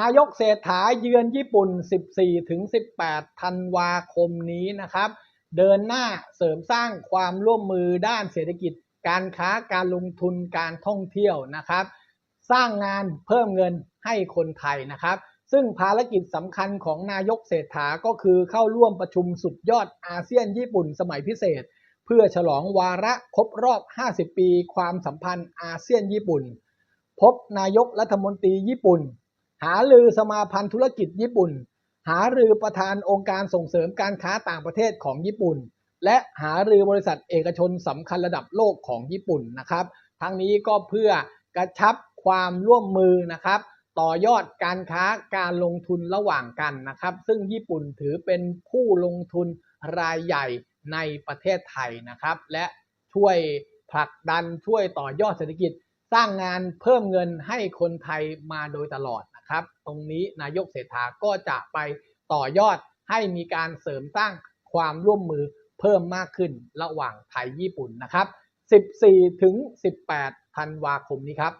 นายกเศรษฐาเยือนญี่ปุ่น 14ถึง18 ธันวาคมนี้นะครับ เดินหน้าเสริมสร้างความร่วมมือด้านเศรษฐกิจ การค้าการลงทุนการท่องเที่ยวนะครับ สร้างงานเพิ่มเงินให้คนไทยนะครับ ซึ่งภารกิจสำคัญของนายกเศรษฐาก็คือเข้าร่วมประชุมสุดยอดอาเซียนญี่ปุ่นสมัยพิเศษ เพื่อฉลองวาระครบรอบ 50 ปี ความสัมพันธ์อาเซียนญี่ปุ่น พบนายกรัฐมนตรีญี่ปุ่น หารือสมาพันธ์ธุรกิจญี่ปุ่น หารือประธานองค์การส่งเสริมการค้าต่างประเทศของญี่ปุ่น และหารือบริษัทเอกชนสำคัญระดับโลกของญี่ปุ่นนะครับ ทั้งนี้ก็เพื่อกระชับความร่วมมือนะครับ ต่อยอดการค้าการลงทุนระหว่างกันนะครับ ซึ่งญี่ปุ่นถือเป็นผู้ลงทุนรายใหญ่ในประเทศไทยนะครับ และช่วยผลักดันช่วยต่อยอดเศรษฐกิจ สร้างงานเพิ่มเงินให้คนไทยมาโดยตลอด นะครับ ตรงนี้นายกเศรษฐาก็จะไปต่อยอดให้มีการเสริมสร้างความร่วมมือเพิ่มมากขึ้นระหว่างไทยญี่ปุ่นนะครับ 14 ถึง 18 ธันวาคมนี้ครับ